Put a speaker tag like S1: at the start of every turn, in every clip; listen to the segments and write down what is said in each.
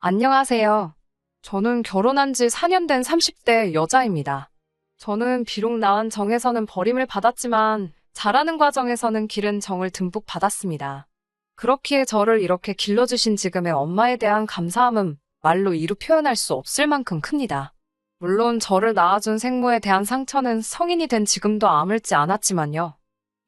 S1: 안녕하세요. 저는 결혼한 지 4년 된 30대 여자입니다. 저는 비록 낳은 정에서는 버림을 받았지만 자라는 과정에서는 기른 정을 듬뿍 받았습니다. 그렇기에 저를 이렇게 길러주신 지금의 엄마에 대한 감사함은 말로 이루 표현할 수 없을 만큼 큽니다. 물론 저를 낳아준 생모에 대한 상처는 성인이 된 지금도 아물지 않았지만요.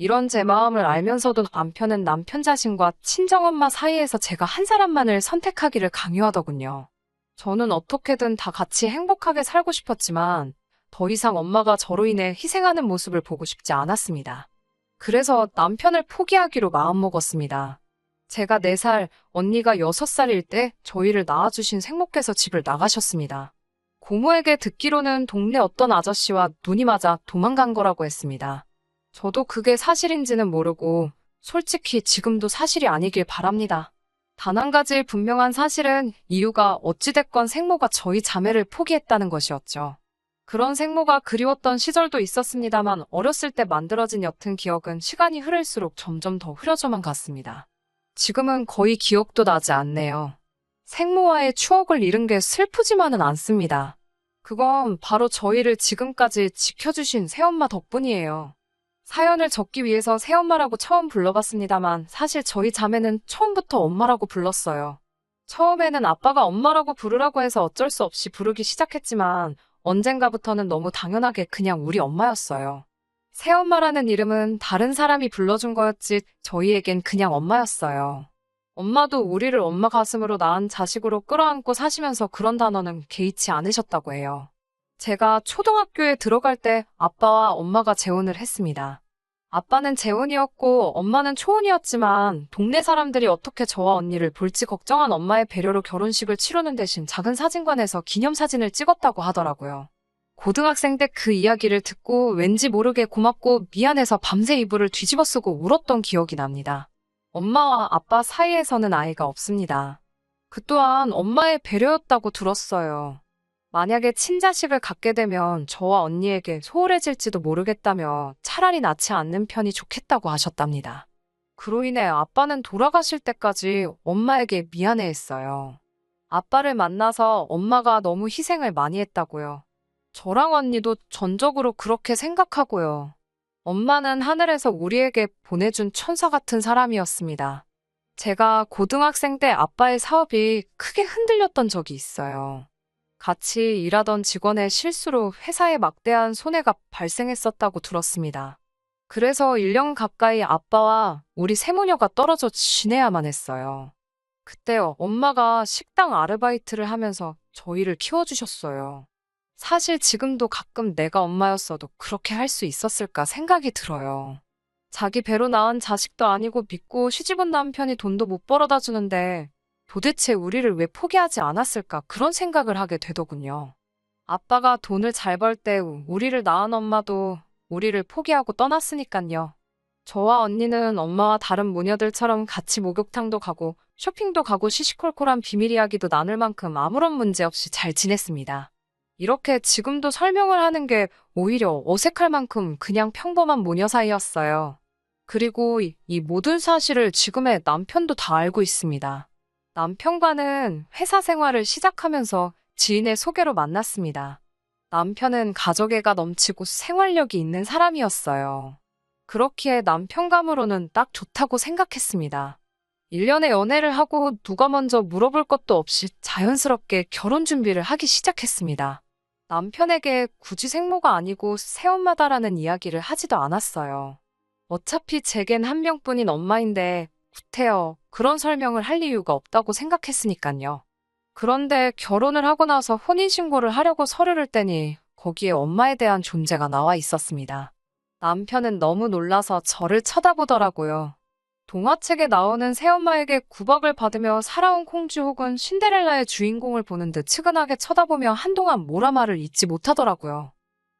S1: 이런 제 마음을 알면서도 남편은 남편 자신과 친정엄마 사이에서 제가 한 사람만을 선택하기를 강요하더군요. 저는 어떻게든 다 같이 행복하게 살고 싶었지만 더 이상 엄마가 저로 인해 희생하는 모습을 보고 싶지 않았습니다. 그래서 남편을 포기하기로 마음먹었습니다. 제가 4살, 언니가 6살일 때 저희를 낳아주신 생모께서 집을 나가셨습니다. 고모에게 듣기로는 동네 어떤 아저씨와 눈이 맞아 도망간 거라고 했습니다. 저도 그게 사실인지는 모르고 솔직히 지금도 사실이 아니길 바랍니다. 단 한 가지 분명한 사실은 이유가 어찌됐건 생모가 저희 자매를 포기했다는 것이었죠. 그런 생모가 그리웠던 시절도 있었습니다만 어렸을 때 만들어진 옅은 기억은 시간이 흐를수록 점점 더 흐려져만 갔습니다. 지금은 거의 기억도 나지 않네요. 생모와의 추억을 잃은 게 슬프지만은 않습니다. 그건 바로 저희를 지금까지 지켜주신 새엄마 덕분이에요. 사연을 적기 위해서 새엄마라고 처음 불러봤습니다만 사실 저희 자매는 처음부터 엄마라고 불렀어요. 처음에는 아빠가 엄마라고 부르라고 해서 어쩔 수 없이 부르기 시작했지만 언젠가부터는 너무 당연하게 그냥 우리 엄마였어요. 새엄마라는 이름은 다른 사람이 불러준 거였지 저희에겐 그냥 엄마였어요. 엄마도 우리를 엄마 가슴으로 낳은 자식으로 끌어안고 사시면서 그런 단어는 개의치 않으셨다고 해요. 제가 초등학교에 들어갈 때 아빠와 엄마가 재혼을 했습니다. 아빠는 재혼이었고 엄마는 초혼이었지만 동네 사람들이 어떻게 저와 언니를 볼지 걱정한 엄마의 배려로 결혼식을 치르는 대신 작은 사진관에서 기념사진을 찍었다고 하더라고요. 고등학생 때 그 이야기를 듣고 왠지 모르게 고맙고 미안해서 밤새 이불을 뒤집어 쓰고 울었던 기억이 납니다. 엄마와 아빠 사이에서는 아이가 없습니다. 그 또한 엄마의 배려였다고 들었어요. 만약에 친자식을 갖게 되면 저와 언니에게 소홀해질지도 모르겠다며 차라리 낳지 않는 편이 좋겠다고 하셨답니다. 그로 인해 아빠는 돌아가실 때까지 엄마에게 미안해 했어요. 아빠를 만나서 엄마가 너무 희생을 많이 했다고요. 저랑 언니도 전적으로 그렇게 생각하고요. 엄마는 하늘에서 우리에게 보내준 천사 같은 사람이었습니다. 제가 고등학생 때 아빠의 사업이 크게 흔들렸던 적이 있어요. 같이 일하던 직원의 실수로 회사에 막대한 손해가 발생했었다고 들었습니다. 그래서 1년 가까이 아빠와 우리 세모녀가 떨어져 지내야만 했어요. 그때 엄마가 식당 아르바이트를 하면서 저희를 키워주셨어요. 사실 지금도 가끔 내가 엄마였어도 그렇게 할 수 있었을까 생각이 들어요. 자기 배로 낳은 자식도 아니고 믿고 시집온 남편이 돈도 못 벌어다 주는데 도대체 우리를 왜 포기하지 않았을까 그런 생각을 하게 되더군요. 아빠가 돈을 잘 벌 때 우리를 낳은 엄마도 우리를 포기하고 떠났으니깐요. 저와 언니는 엄마와 다른 모녀들처럼 같이 목욕탕도 가고 쇼핑도 가고 시시콜콜한 비밀 이야기도 나눌 만큼 아무런 문제 없이 잘 지냈습니다. 이렇게 지금도 설명을 하는 게 오히려 어색할 만큼 그냥 평범한 모녀 사이였어요. 그리고 이, 이 모든 사실을 지금의 남편도 다 알고 있습니다. 남편과는 회사 생활을 시작하면서 지인의 소개로 만났습니다. 남편은 가족애가 넘치고 생활력이 있는 사람이었어요. 그렇기에 남편감으로는 딱 좋다고 생각했습니다. 1년의 연애를 하고 누가 먼저 물어볼 것도 없이 자연스럽게 결혼 준비를 하기 시작했습니다. 남편에게 굳이 생모가 아니고 새엄마다라는 이야기를 하지도 않았어요. 어차피 제겐 한 명뿐인 엄마인데 구태여 그런 설명을 할 이유가 없다고 생각했으니깐요. 그런데 결혼을 하고 나서 혼인신고를 하려고 서류를 떼니 거기에 엄마에 대한 존재가 나와 있었습니다. 남편은 너무 놀라서 저를 쳐다보더라고요. 동화책에 나오는 새엄마에게 구박을 받으며 살아온 공주 혹은 신데렐라의 주인공을 보는 듯 측은하게 쳐다보며 한동안 모라말을 잊지 못하더라고요.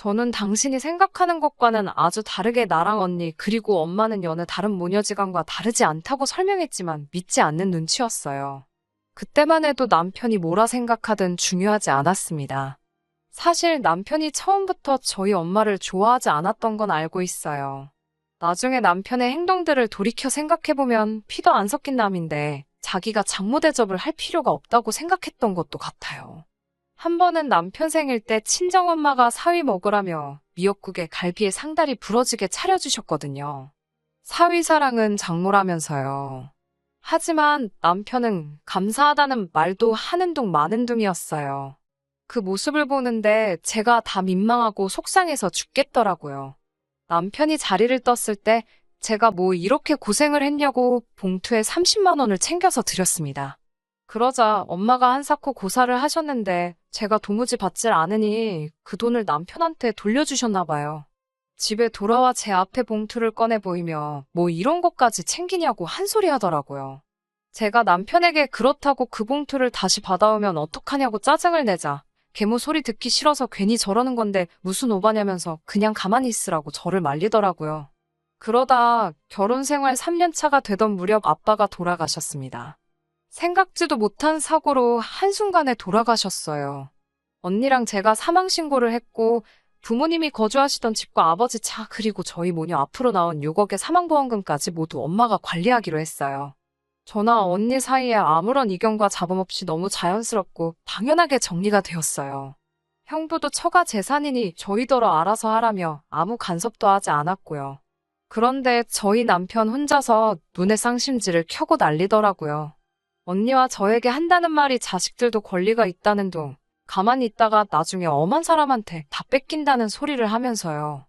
S1: 저는 당신이 생각하는 것과는 아주 다르게 나랑 언니 그리고 엄마는 여느 다른 모녀지간과 다르지 않다고 설명했지만 믿지 않는 눈치였어요. 그때만 해도 남편이 뭐라 생각하든 중요하지 않았습니다. 사실 남편이 처음부터 저희 엄마를 좋아하지 않았던 건 알고 있어요. 나중에 남편의 행동들을 돌이켜 생각해보면 피도 안 섞인 남인데 자기가 장모 대접을 할 필요가 없다고 생각했던 것도 같아요. 한 번은 남편 생일 때 친정엄마가 사위 먹으라며 미역국에 갈비에 상다리 부러지게 차려주셨거든요. 사위 사랑은 장모라면서요. 하지만 남편은 감사하다는 말도 하는 둥 마는 둥이었어요. 그 모습을 보는데 제가 다 민망하고 속상해서 죽겠더라고요. 남편이 자리를 떴을 때 제가 뭐 이렇게 고생을 했냐고 봉투에 30만 원을 챙겨서 드렸습니다. 그러자 엄마가 한사코 고사를 하셨는데 제가 도무지 받질 않으니 그 돈을 남편한테 돌려주셨나 봐요. 집에 돌아와 제 앞에 봉투를 꺼내 보이며 뭐 이런 것까지 챙기냐고 한 소리 하더라고요. 제가 남편에게 그렇다고 그 봉투를 다시 받아오면 어떡하냐고 짜증을 내자 계모 소리 듣기 싫어서 괜히 저러는 건데 무슨 오바냐면서 그냥 가만히 있으라고 저를 말리더라고요. 그러다 결혼 생활 3년 차가 되던 무렵 아빠가 돌아가셨습니다. 생각지도 못한 사고로 한순간에 돌아가셨어요. 언니랑 제가 사망신고를 했고 부모님이 거주하시던 집과 아버지 차 그리고 저희 모녀 앞으로 나온 6억의 사망보험금까지 모두 엄마가 관리하기로 했어요. 저나 언니 사이에 아무런 이견과 잡음 없이 너무 자연스럽고 당연하게 정리가 되었어요. 형부도 처가 재산이니 저희더러 알아서 하라며 아무 간섭도 하지 않았고요. 그런데 저희 남편 혼자서 눈에 쌍심지를 켜고 난리더라고요. 언니와 저에게 한다는 말이 자식들도 권리가 있다는 둥, 가만히 있다가 나중에 엄한 사람한테 다 뺏긴다는 소리를 하면서요.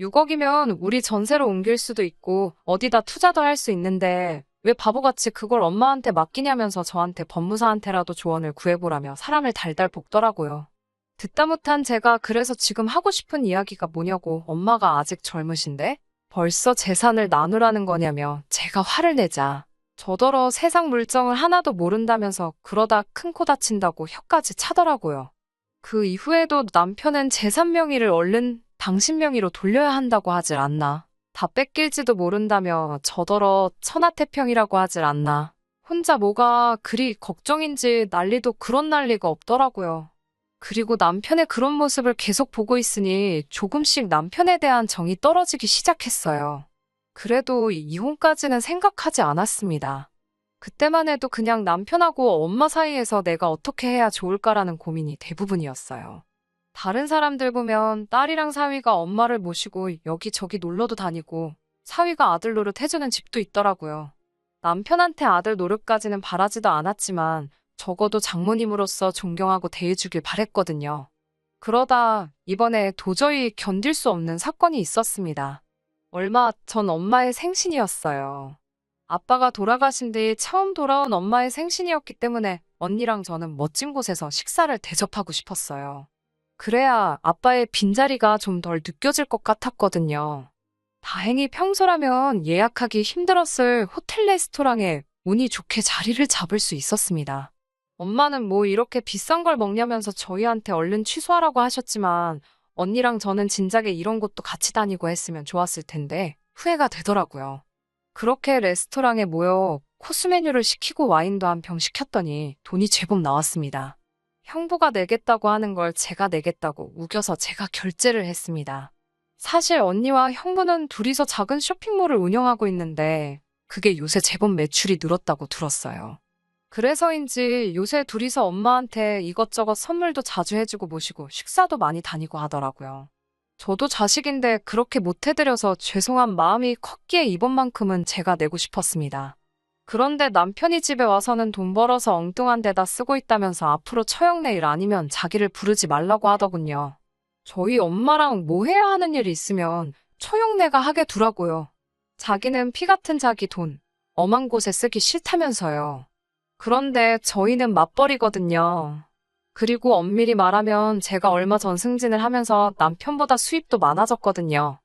S1: 6억이면 우리 전세로 옮길 수도 있고 어디다 투자도 할 수 있는데 왜 바보같이 그걸 엄마한테 맡기냐면서 저한테 법무사한테라도 조언을 구해보라며 사람을 달달 볶더라고요. 듣다 못한 제가 그래서 지금 하고 싶은 이야기가 뭐냐고 엄마가 아직 젊으신데 벌써 재산을 나누라는 거냐며 제가 화를 내자 저더러 세상 물정을 하나도 모른다면서 그러다 큰 코 다친다고 혀까지 차더라고요. 그 이후에도 남편은 재산 명의를 얼른 당신 명의로 돌려야 한다고 하질 않나. 다 뺏길지도 모른다며 저더러 천하태평이라고 하질 않나. 혼자 뭐가 그리 걱정인지 난리도 그런 난리가 없더라고요. 그리고 남편의 그런 모습을 계속 보고 있으니 조금씩 남편에 대한 정이 떨어지기 시작했어요. 그래도 이혼까지는 생각하지 않았습니다. 그때만 해도 그냥 남편하고 엄마 사이에서 내가 어떻게 해야 좋을까라는 고민이 대부분이었어요. 다른 사람들 보면 딸이랑 사위가 엄마를 모시고 여기저기 놀러도 다니고 사위가 아들 노릇 해주는 집도 있더라고요. 남편한테 아들 노릇까지는 바라지도 않았지만 적어도 장모님으로서 존경하고 대해주길 바랬거든요. 그러다 이번에 도저히 견딜 수 없는 사건이 있었습니다. 얼마 전 엄마의 생신이었어요. 아빠가 돌아가신 뒤 처음 돌아온 엄마의 생신이었기 때문에 언니랑 저는 멋진 곳에서 식사를 대접하고 싶었어요. 그래야 아빠의 빈자리가 좀 덜 느껴질 것 같았거든요. 다행히 평소라면 예약하기 힘들었을 호텔 레스토랑에 운이 좋게 자리를 잡을 수 있었습니다. 엄마는 뭐 이렇게 비싼 걸 먹냐면서 저희한테 얼른 취소하라고 하셨지만 언니랑 저는 진작에 이런 곳도 같이 다니고 했으면 좋았을 텐데 후회가 되더라고요. 그렇게 레스토랑에 모여 코스 메뉴를 시키고 와인도 한 병 시켰더니 돈이 제법 나왔습니다. 형부가 내겠다고 하는 걸 제가 내겠다고 우겨서 제가 결제를 했습니다. 사실 언니와 형부는 둘이서 작은 쇼핑몰을 운영하고 있는데 그게 요새 제법 매출이 늘었다고 들었어요. 그래서인지 요새 둘이서 엄마한테 이것저것 선물도 자주 해주고 모시고 식사도 많이 다니고 하더라고요. 저도 자식인데 그렇게 못해드려서 죄송한 마음이 컸기에 이번만큼은 제가 내고 싶었습니다. 그런데 남편이 집에 와서는 돈 벌어서 엉뚱한 데다 쓰고 있다면서 앞으로 처형내 일 아니면 자기를 부르지 말라고 하더군요. 저희 엄마랑 뭐 해야 하는 일이 있으면 처형내가 하게 두라고요. 자기는 피 같은 자기 돈, 엄한 곳에 쓰기 싫다면서요. 그런데 저희는 맞벌이거든요. 그리고 엄밀히 말하면 제가 얼마 전 승진을 하면서 남편보다 수입도 많아졌거든요.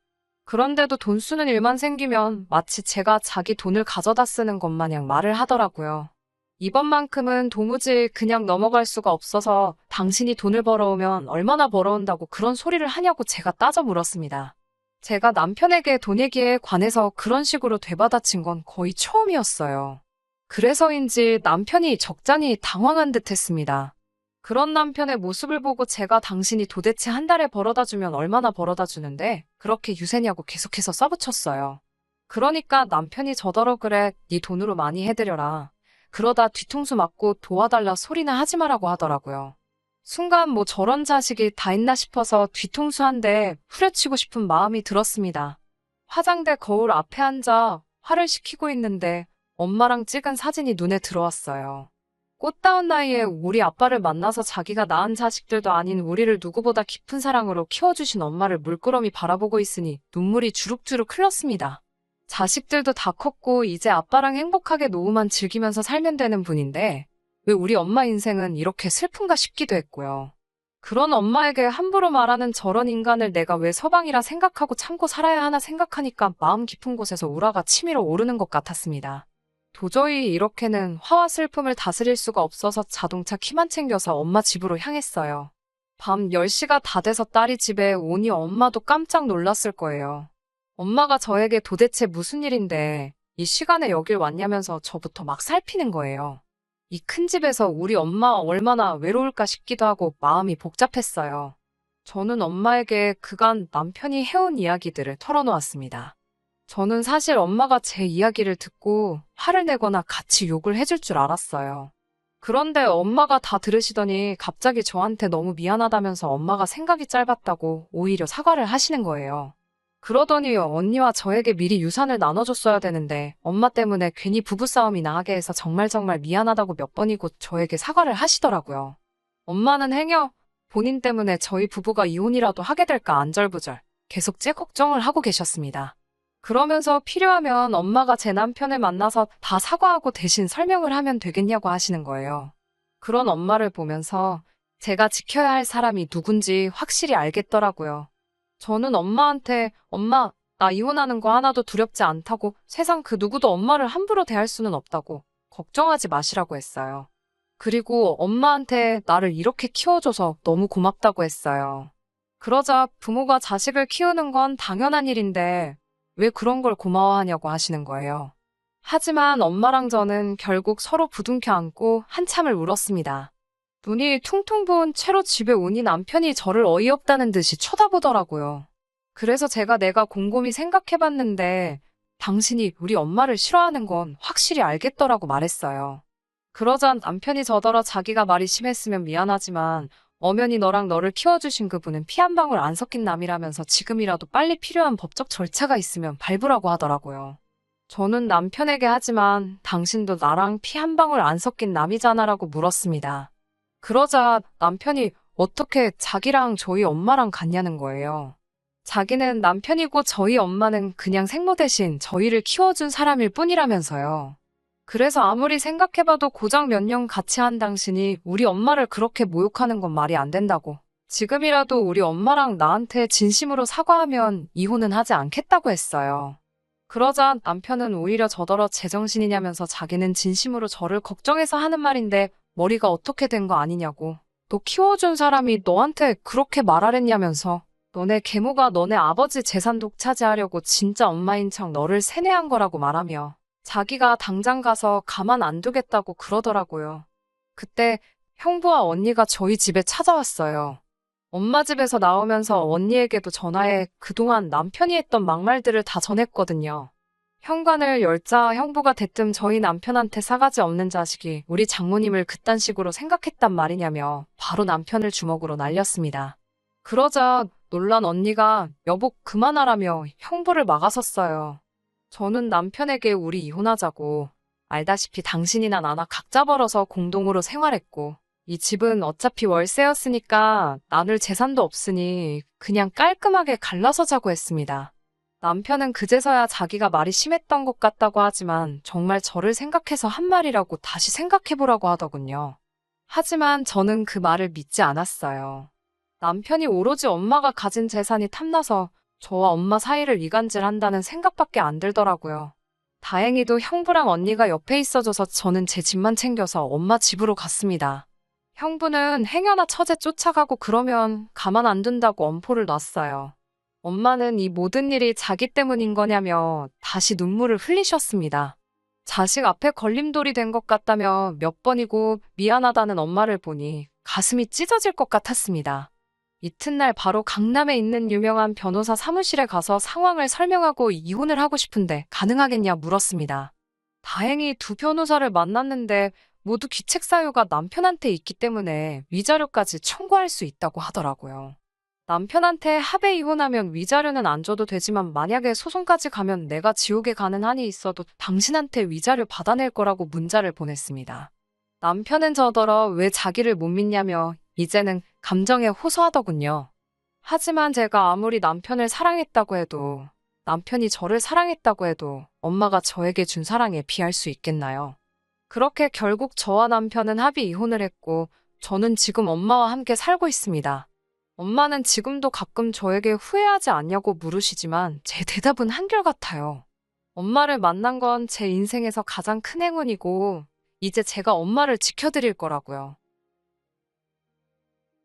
S1: 그런데도 돈 쓰는 일만 생기면 마치 제가 자기 돈을 가져다 쓰는 것 마냥 말을 하더라고요. 이번만큼은 도무지 그냥 넘어갈 수가 없어서 당신이 돈을 벌어오면 얼마나 벌어온다고 그런 소리를 하냐고 제가 따져 물었습니다. 제가 남편에게 돈 얘기에 관해서 그런 식으로 되받아친 건 거의 처음이었어요. 그래서인지 남편이 적잖이 당황한 듯 했습니다. 그런 남편의 모습을 보고 제가 당신이 도대체 한 달에 벌어다 주면 얼마나 벌어다 주는데 그렇게 유세냐고 계속해서 써붙였어요. 그러니까 남편이 저더러 그래 네 돈으로 많이 해드려라. 그러다 뒤통수 맞고 도와달라 소리나 하지 마라고 하더라고요. 순간 뭐 저런 자식이 다 있나 싶어서 뒤통수 한 대 후려치고 싶은 마음이 들었습니다. 화장대 거울 앞에 앉아 화를 시키고 있는데 엄마랑 찍은 사진이 눈에 들어왔어요. 꽃다운 나이에 우리 아빠를 만나서 자기가 낳은 자식들도 아닌 우리를 누구보다 깊은 사랑으로 키워주신 엄마를 물끄러미 바라보고 있으니 눈물이 주룩주룩 흘렀습니다. 자식들도 다 컸고 이제 아빠랑 행복하게 노후만 즐기면서 살면 되는 분인데 왜 우리 엄마 인생은 이렇게 슬픈가 싶기도 했고요. 그런 엄마에게 함부로 말하는 저런 인간을 내가 왜 서방이라 생각하고 참고 살아야 하나 생각하니까 마음 깊은 곳에서 우라가 치밀어 오르는 것 같았습니다. 도저히 이렇게는 화와 슬픔을 다스릴 수가 없어서 자동차 키만 챙겨서 엄마 집으로 향했어요. 밤 10시가 다 돼서 딸이 집에 오니 엄마도 깜짝 놀랐을 거예요. 엄마가 저에게 도대체 무슨 일인데 이 시간에 여길 왔냐면서 저부터 막 살피는 거예요. 이 큰 집에서 우리 엄마 얼마나 외로울까 싶기도 하고 마음이 복잡했어요. 저는 엄마에게 그간 남편이 해온 이야기들을 털어놓았습니다. 저는 사실 엄마가 제 이야기를 듣고 화를 내거나 같이 욕을 해줄 줄 알았어요. 그런데 엄마가 다 들으시더니 갑자기 저한테 너무 미안하다면서 엄마가 생각이 짧았다고 오히려 사과를 하시는 거예요. 그러더니 언니와 저에게 미리 유산을 나눠줬어야 되는데 엄마 때문에 괜히 부부싸움이 나게 해서 정말 정말 미안하다고 몇 번이고 저에게 사과를 하시더라고요. 엄마는 행여 본인 때문에 저희 부부가 이혼이라도 하게 될까 안절부절 계속 제 걱정을 하고 계셨습니다. 그러면서 필요하면 엄마가 제 남편을 만나서 다 사과하고 대신 설명을 하면 되겠냐고 하시는 거예요. 그런 엄마를 보면서 제가 지켜야 할 사람이 누군지 확실히 알겠더라고요. 저는 엄마한테 엄마, 나 이혼하는 거 하나도 두렵지 않다고 세상 그 누구도 엄마를 함부로 대할 수는 없다고 걱정하지 마시라고 했어요. 그리고 엄마한테 나를 이렇게 키워줘서 너무 고맙다고 했어요. 그러자 부모가 자식을 키우는 건 당연한 일인데 왜 그런 걸 고마워하냐고 하시는 거예요. 하지만 엄마랑 저는 결국 서로 부둥켜 안고 한참을 울었습니다. 눈이 퉁퉁 부은 채로 집에 오니 남편이 저를 어이없다는 듯이 쳐다보더라고요. 그래서 제가 내가 곰곰이 생각해봤는데 당신이 우리 엄마를 싫어하는 건 확실히 알겠더라고 말했어요. 그러자 남편이 저더러 자기가 말이 심했으면 미안하지만 엄연히 너랑 너를 키워주신 그분은 피 한 방울 안 섞인 남이라면서 지금이라도 빨리 필요한 법적 절차가 있으면 밟으라고 하더라고요. 저는 남편에게 하지만 당신도 나랑 피 한 방울 안 섞인 남이잖아라고 물었습니다. 그러자 남편이 어떻게 자기랑 저희 엄마랑 같냐는 거예요. 자기는 남편이고 저희 엄마는 그냥 생모 대신 저희를 키워준 사람일 뿐이라면서요. 그래서 아무리 생각해봐도 고작 몇 년 같이 한 당신이 우리 엄마를 그렇게 모욕하는 건 말이 안 된다고. 지금이라도 우리 엄마랑 나한테 진심으로 사과하면 이혼은 하지 않겠다고 했어요. 그러자 남편은 오히려 저더러 제정신이냐면서 자기는 진심으로 저를 걱정해서 하는 말인데 머리가 어떻게 된 거 아니냐고. 너 키워준 사람이 너한테 그렇게 말하랬냐면서. 너네 계모가 너네 아버지 재산 독차지하려고 진짜 엄마인 척 너를 세뇌한 거라고 말하며 자기가 당장 가서 가만 안 두겠다고 그러더라고요. 그때 형부와 언니가 저희 집에 찾아왔어요. 엄마 집에서 나오면서 언니에게도 전화해 그동안 남편이 했던 막말들을 다 전했거든요. 현관을 열자 형부가 대뜸 저희 남편한테 사가지 없는 자식이 우리 장모님을 그딴 식으로 생각했단 말이냐며 바로 남편을 주먹으로 날렸습니다. 그러자 놀란 언니가 여보 그만하라며 형부를 막아섰어요. 저는 남편에게 우리 이혼하자고 알다시피 당신이나 나나 각자 벌어서 공동으로 생활했고 이 집은 어차피 월세였으니까 나눌 재산도 없으니 그냥 깔끔하게 갈라서 자고 했습니다. 남편은 그제서야 자기가 말이 심했던 것 같다고 하지만 정말 저를 생각해서 한 말이라고 다시 생각해보라고 하더군요. 하지만 저는 그 말을 믿지 않았어요. 남편이 오로지 엄마가 가진 재산이 탐나서 저와 엄마 사이를 이간질 한다는 생각밖에 안 들더라고요. 다행히도 형부랑 언니가 옆에 있어줘서 저는 제 집만 챙겨서 엄마 집으로 갔습니다. 형부는 행여나 처제 쫓아가고 그러면 가만 안 둔다고 엄포를 놨어요. 엄마는 이 모든 일이 자기 때문인 거냐며 다시 눈물을 흘리셨습니다. 자식 앞에 걸림돌이 된 것 같다며 몇 번이고 미안하다는 엄마를 보니 가슴이 찢어질 것 같았습니다. 이튿날 바로 강남에 있는 유명한 변호사 사무실에 가서 상황을 설명하고 이혼을 하고 싶은데 가능하겠냐 물었습니다. 다행히 두 변호사를 만났는데 모두 기책 사유가 남편한테 있기 때문에 위자료까지 청구할 수 있다고 하더라고요. 남편한테 합의 이혼하면 위자료는 안 줘도 되지만 만약에 소송까지 가면 내가 지옥에 가는 한이 있어도 당신한테 위자료 받아낼 거라고 문자를 보냈습니다. 남편은 저더러 왜 자기를 못 믿냐며 이제는 감정에 호소하더군요. 하지만 제가 아무리 남편을 사랑했다고 해도 남편이 저를 사랑했다고 해도 엄마가 저에게 준 사랑에 비할 수 있겠나요? 그렇게 결국 저와 남편은 합의 이혼을 했고 저는 지금 엄마와 함께 살고 있습니다. 엄마는 지금도 가끔 저에게 후회하지 않냐고 물으시지만 제 대답은 한결같아요. 엄마를 만난 건 제 인생에서 가장 큰 행운이고 이제 제가 엄마를 지켜드릴 거라고요.